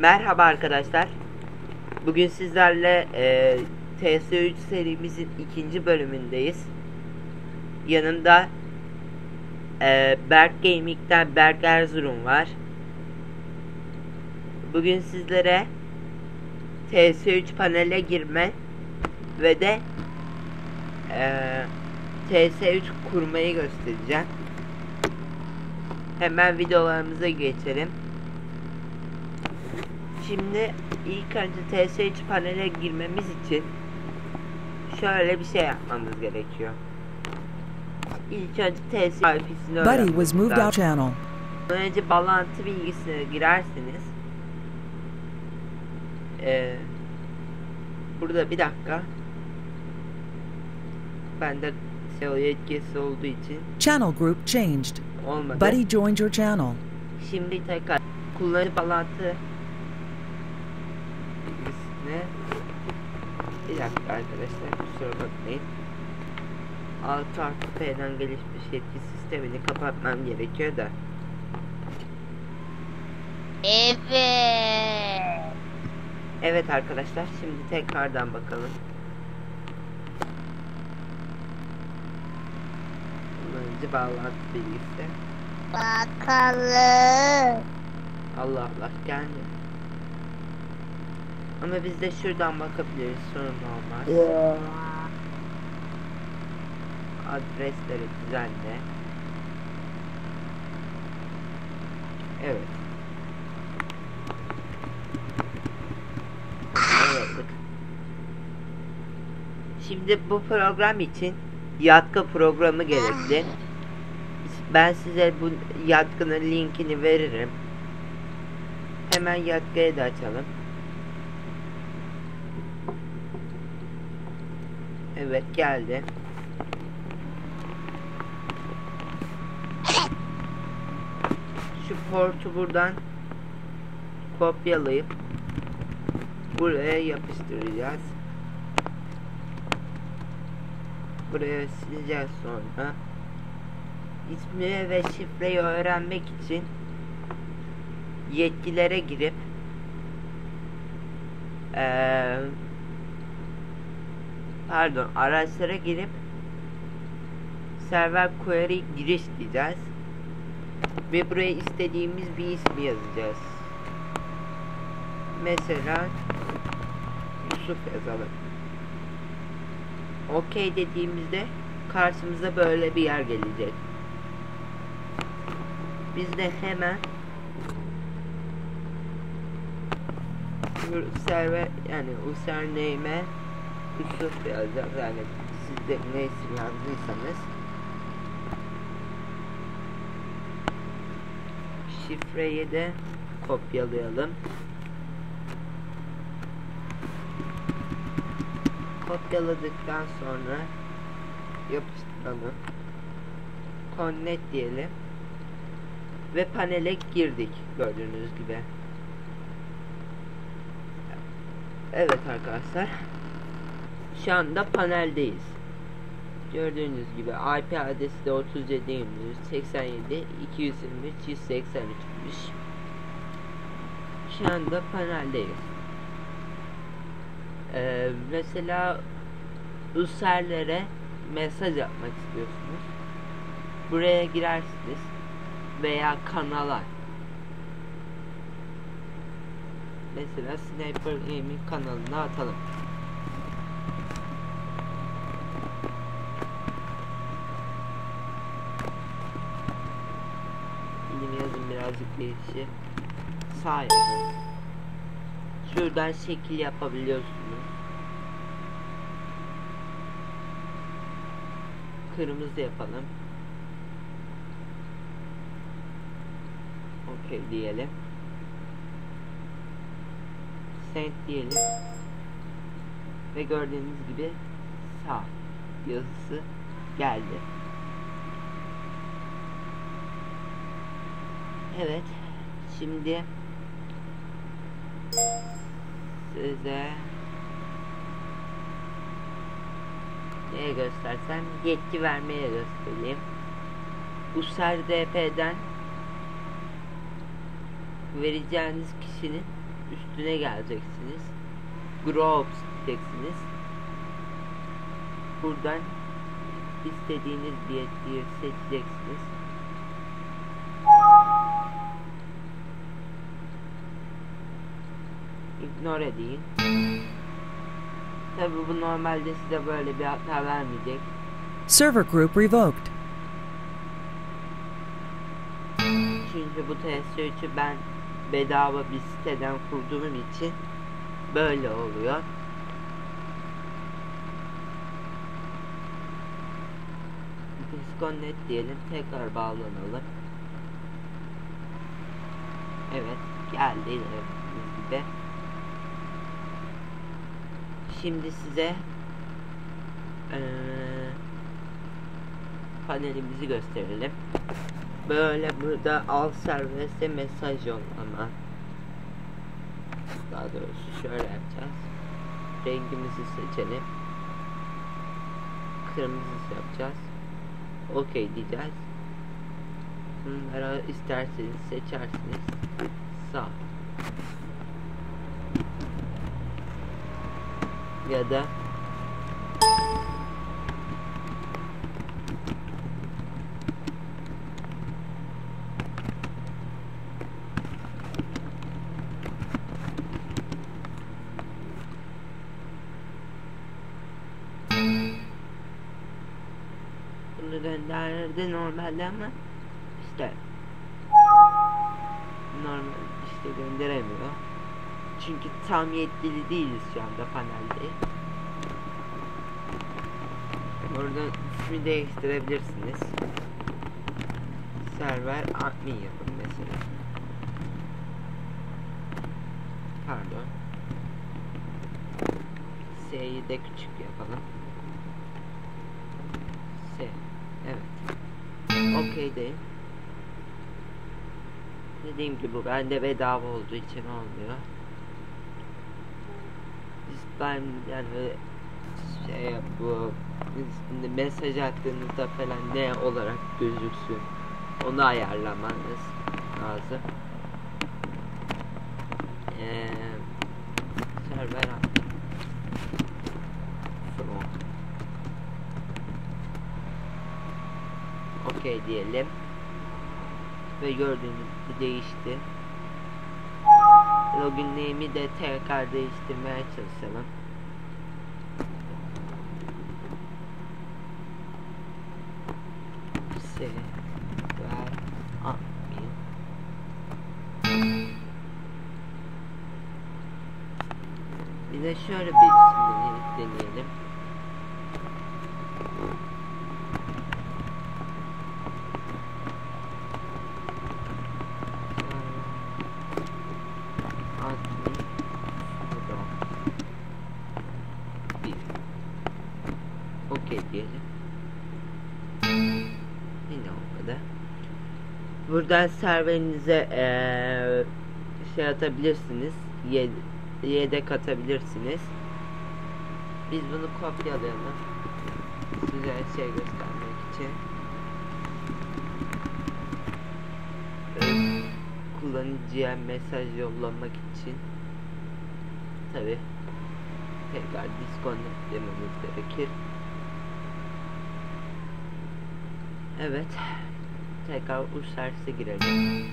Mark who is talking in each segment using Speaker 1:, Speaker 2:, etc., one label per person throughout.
Speaker 1: Merhaba arkadaşlar. Bugün sizlerle e, TS3 serimizin ikinci bölümündeyiz. Yanımda e, Berk Gaming'den Berk Erzurum var. Bugün sizlere TS3 panele girme ve de e, TS3 kurmayı göstereceğim. Hemen videolarımıza geçelim. Şimdi ilk önce TS3 panele girmemiz için şöyle bir şey yapmamız gerekiyor. İlk önce TS IP'sini
Speaker 2: Buddy was moved out channel.
Speaker 1: Önce bağlantı bilgisine girersiniz. Ee, burada bir dakika. Bende SEO yetkisi olduğu için
Speaker 2: Channel group changed.
Speaker 1: olmadı.
Speaker 2: Buddy joined your channel.
Speaker 1: Şimdi tekrar kullanıcı bağlantı bilgisine bir dakika arkadaşlar kusura bakmayın. 6 artı P'den gelişmiş yetki sistemini kapatmam gerekiyor da.
Speaker 3: Evet.
Speaker 1: Evet arkadaşlar şimdi tekrardan bakalım. Kullanıcı bağlantı bilgisi.
Speaker 3: Bakalım.
Speaker 1: Allah Allah gelmiyor. Ama biz de şuradan bakabiliriz sorun olmaz. Adresleri düzenle. Evet. Evet. Şimdi bu program için yatkı programı gerekli. Ben size bu yatkının linkini veririm. Hemen yatkıyı da açalım. Evet geldi. Şu portu buradan kopyalayıp buraya yapıştıracağız. Buraya sileceğiz sonra. İsmi ve şifreyi öğrenmek için yetkilere girip eee pardon araçlara girip server query giriş diyeceğiz. Ve buraya istediğimiz bir ismi yazacağız. Mesela Yusuf yazalım. OK dediğimizde karşımıza böyle bir yer gelecek. Biz de hemen server yani username'e Yusuf yazacağız yani siz de ne isim yazdıysanız şifreyi de kopyalayalım. Kopyaladıktan sonra yapıştıralım. Connect diyelim. Ve panele girdik gördüğünüz gibi. Evet arkadaşlar şu anda paneldeyiz. Gördüğünüz gibi IP adresi de 37 87 223 183'müş. Şu anda paneldeyiz. Ee, mesela userlere mesaj atmak istiyorsunuz. Buraya girersiniz veya kanala mesela Sniper Gaming kanalına atalım. Değişi. Sağ. Şuradan şekil yapabiliyorsunuz. Kırmızı yapalım. Okey diyelim. Send diyelim. Ve gördüğünüz gibi sağ yazısı geldi. Evet. Şimdi size neye göstersem yetki vermeye göstereyim. User DP'den vereceğiniz kişinin üstüne geleceksiniz. Groups diyeceksiniz. Buradan istediğiniz bir yeri seçeceksiniz. Ignore edin. Tabi bu normalde size böyle bir hata vermeyecek.
Speaker 2: Server group revoked.
Speaker 1: Çünkü bu TS3'ü ben bedava bir siteden kurduğum için böyle oluyor. Disconnect diyelim tekrar bağlanalım. Evet geldi gibi. Şimdi size eee, panelimizi gösterelim. Böyle burada al serviste mesaj yollama. Daha doğrusu şöyle yapacağız. Rengimizi seçelim. Kırmızı yapacağız. Okey diyeceğiz. Bunlara isterseniz seçersiniz. Sağ. Ya da bunu gönderdi normalde ama işte normal işte gönderemiyor. Çünkü tam yetkili değiliz şu anda panelde. Oradan ismi değiştirebilirsiniz. Server admin yapın mesela. Pardon. S'yi de küçük yapalım. S. Evet. Okey deyin. Dediğim gibi bu bende bedava olduğu için olmuyor. Ben yani şey bu mesaj attığınızda falan ne olarak gözüksün onu ayarlamanız lazım. Eee server from Okey diyelim. Ve gördüğünüz gibi değişti. Login name'i de tekrar değiştirmeye çalışalım. Buradan serverinize eee, şey atabilirsiniz. Yed yedek atabilirsiniz. Biz bunu kopyalayalım. Size şey göstermek için. Ee, kullanıcıya mesaj yollamak için tabi tekrar disconnect dememiz gerekir. Evet. Tekrar uç servise girelim.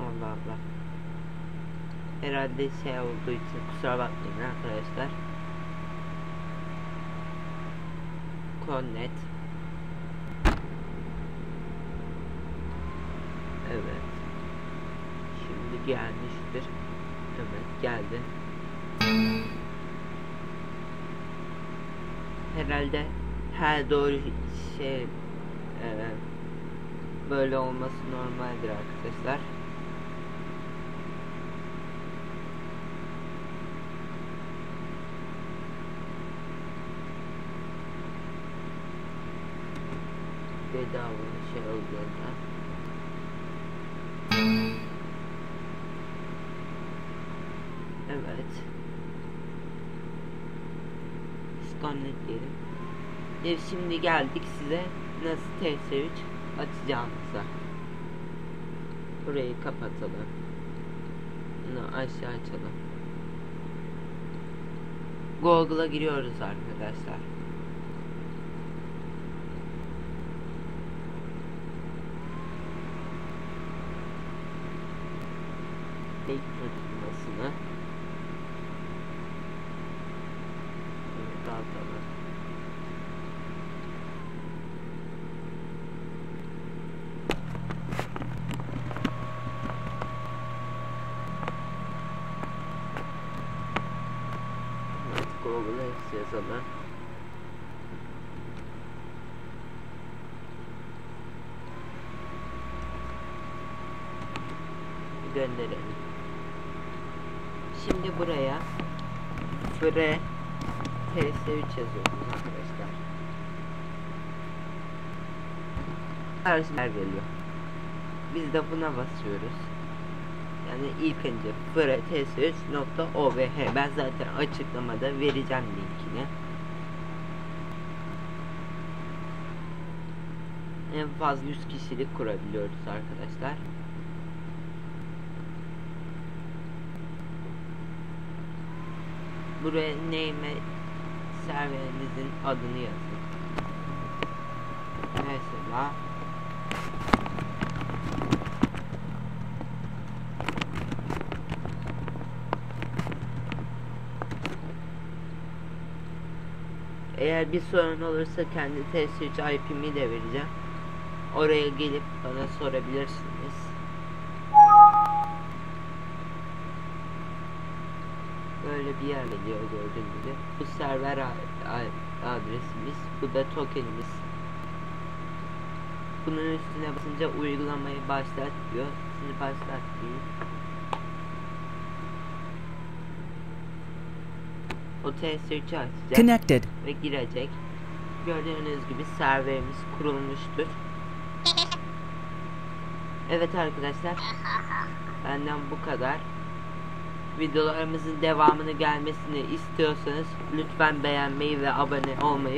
Speaker 1: Allah Allah. Herhalde şey olduğu için kusura bakmayın arkadaşlar. Connect. Evet. Şimdi gelmiştir. Evet geldi. Herhalde her doğru şey e, böyle olması normaldir arkadaşlar. Bedava şey olduğunda. Evet. Disconnect diyelim. E şimdi geldik size nasıl TS3 açacağımıza. Burayı kapatalım. Şunu aşağı açalım. Google'a giriyoruz arkadaşlar. Google'a yazalım. Gönderelim. Şimdi buraya fre ts3 yazıyoruz arkadaşlar. Karşılar geliyor. Biz de buna basıyoruz. Yani ilk önce fre ts3.ovh ben zaten açıklamada vereceğim linkini. En fazla 100 kişilik kurabiliyoruz arkadaşlar. Buraya name'e serverinizin adını yazın. Mesela Eğer bir sorun olursa kendi test3 IP'mi de vereceğim. Oraya gelip bana sorabilirsiniz. Böyle bir yer geliyor gördüğünüz gibi. Bu server adresimiz, bu da tokenimiz. Bunun üstüne basınca uygulamayı başlat diyor. Şimdi başlat diyeyim. O test3'ü açacak
Speaker 2: Connected.
Speaker 1: ve girecek. Gördüğünüz gibi serverimiz kurulmuştur. Evet arkadaşlar. Benden bu kadar. Videolarımızın devamını gelmesini istiyorsanız lütfen beğenmeyi ve abone olmayı